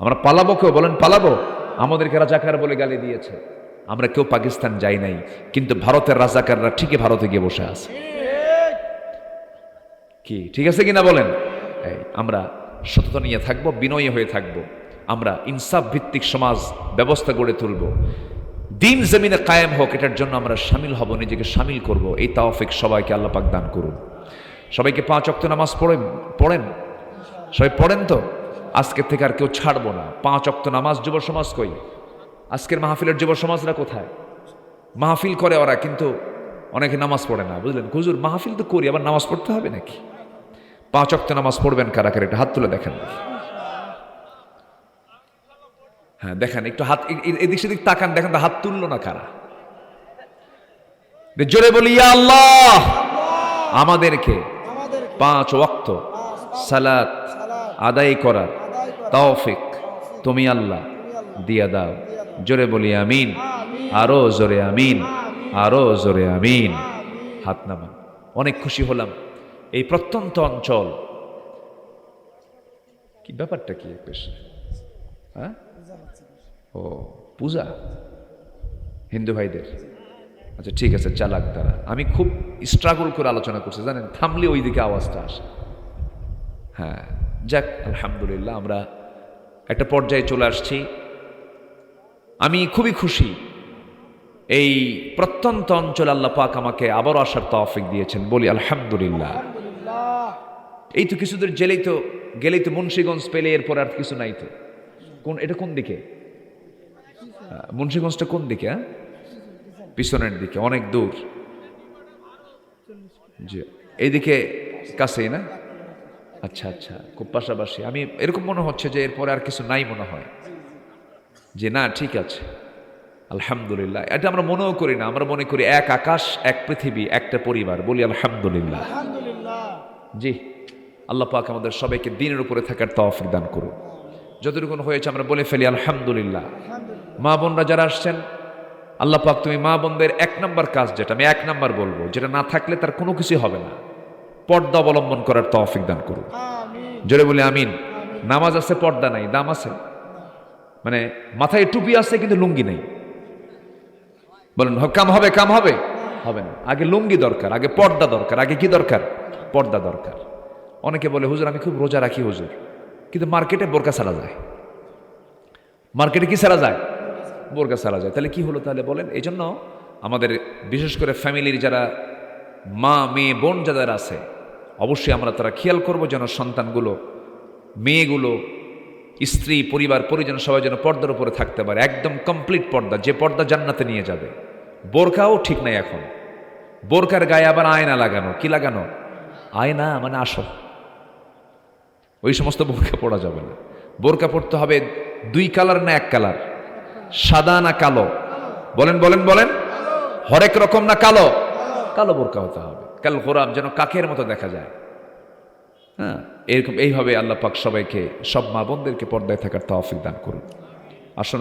আমরা পালাবো কেউ? বলেন পালাবো। আমাদেরকে রাজাকার বলে গালি দিয়েছে। আমরা কেউ পাকিস্তান যাই নাই কিন্তু ভারতের রাজাকাররা ঠিকই ভারতে গিয়ে বসে আছে। কি ঠিক আছে কিনা বলেন? এই, আমরা সততা নিয়ে থাকব বিনয়ী হয়ে থাকব। আমরা ইনসাফ ভিত্তিক সমাজ ব্যবস্থা গড়ে তুলব। দিন জমিনে কায়েম হোক এটার জন্য আমরা সামিল হব নিজেকে সামিল করব। এই তাওফিক সবাইকে আল্লাহ পাক দান করুন। সবাইকে পাঁচ অক্ত নামাজ পড়েন পড়েন? সবাই পড়েন তো? আজকের থেকে আর কেউ ছাড়বো না। পাঁচ অক্ত নামাজ যুব সমাজ কই? আজকের মাহফিলের যুব সমাজরা কোথায়? মাহফিল করে ওরা কিন্তু অনেকে নামাজ পড়ে না বুঝলেন? হুজুর মাহফিল তো করি আবার নামাজ পড়তে হবে নাকি? পাঁচ অক্ত নামাজ পড়বেন কারা কারা? একটা হাত তুলে দেখেন হ্যাঁ দেখেন একটু হাত এদিক সেদিক তাকান দেখেন তো হাত তুললো না কারা? জোরে বলি আল্লাহ! আমাদেরকে আমাদেরকে পাঁচ ওয়াক্ত সালাত আদায় করার তৌফিক। তুমি আল্লাহ, দিয়া দাও। জোরে বলি আমিন। আরও জোরে আমিন। আরও জোরে আমিন। হাত নামান অনেক খুশি হলাম। এই প্রত্যন্ত অঞ্চল। কি ব্যাপারটা কি বেশ হ্যাঁ? ও, পূজা? হিন্দু ভাইদের? আচ্ছা ঠিক আছে, চালাক তারা। আমি খুব স্ট্রাগল করে আলোচনা করছি, জানেন? থামলে ওই দিকে আওয়াজটা আসে। হ্যাঁ যাক, আলহামদুলিল্লাহ, আমরা একটা পর্যায়ে চলে আসছি। আমি খুবই খুশি। এই প্রত্যন্ত অঞ্চল আল্লাহ পাক আমাকে আবারও আসার তৌফিক দিয়েছেন। বলি আলহামদুলিল্লাহ। এই তো কিছুদের জেলেই তো গেলেই তো মুন্সীগঞ্জ পেলে এরপর আর কিছু নাই তো। কোন এটা কোন দিকে? মুন্সীগঞ্জটা কোন দিকে হ্যাঁ? পিছনের দিকে অনেক দূর। জি এইদিকে কাছেই না? আচ্ছা আচ্ছা খুব পাশাপাশি। আমি এরকম মনে হচ্ছে যে এরপরে আর কিছু নাই মনে হয়। যে না ঠিক আছে। আলহামদুলিল্লাহ। এটা আমরা মনেও করি না। আমরা মনে করি এক আকাশ এক পৃথিবী একটা পরিবার। বলি আলহামদুলিল্লাহ। জি। আল্লাহ পাক আমাদের সবাইকে দিনের উপরে থাকার তৌফিক দান করুন যতটুকু হয়েছে আমরা বলে ফেলি আলহামদুলিল্লাহ। আলহামদুলিল্লাহ। মা বোনরা যারা আসছেন আল্লাহ পাক তুমি মা বোনদের এক নম্বর কাজ যেটা আমি এক নম্বর বলব যেটা না থাকলে তার কোনো কিছুই হবে না। পর্দা অবলম্বন করার তৌফিক দান করুন। জোরে বলি আমিন। নামাজ আছে পর্দা নাই দাম আছে। মানে মাথায় টুপি আছে কিন্তু লুঙ্গি নেই। বলেন কাম হবে কাম হবে? হবে না। আগে লুঙ্গি দরকার আগে পর্দা দরকার আগে কি দরকার? পর্দা দরকার। অনেকে বলে হুজুর আমি খুব রোজা রাখি হুজুর। কিন্তু মার্কেটে বোরকা ছাড়া যায়। মার্কেটে কি ছাড়া যায়? বোরকা ছাড়া যায়। তাহলে কি হলো তাহলে বলেন? এই জন্য আমাদের বিশেষ করে ফ্যামিলির যারা মা মেয়ে বোন যাদের আছে অবশ্যই আমরা তারা খেয়াল করব যেন সন্তানগুলো, মেয়েগুলো, স্ত্রী, পরিবার, পরিজন সবাই যেন পর্দার উপরে থাকতে পারে। একদম কমপ্লিট পর্দা, যে পর্দা জান্নাতে নিয়ে যাবে। বোরকাও ঠিক নাই এখন। বোরকার গায়ে আবার আয়না লাগানো, কি লাগানো? আয়না মানে আসো ওই সমস্ত বোরকা পড়া যাবে না। বোরকা পড়তে হবে দুই কালার না এক কালার? সাদা না কালো? বলেন বলেন বলেন। হরেক রকম না কালো? কালো বোরকা হতে হবে। কাল গোরাব যেন কাকের মতো দেখা যায়। হ্যাঁ এরকম এইভাবে আল্লাহ পাক সবাইকে, সব মা বোনদেরকে পর্দায় থাকার তহফিক দান করুন। আসুন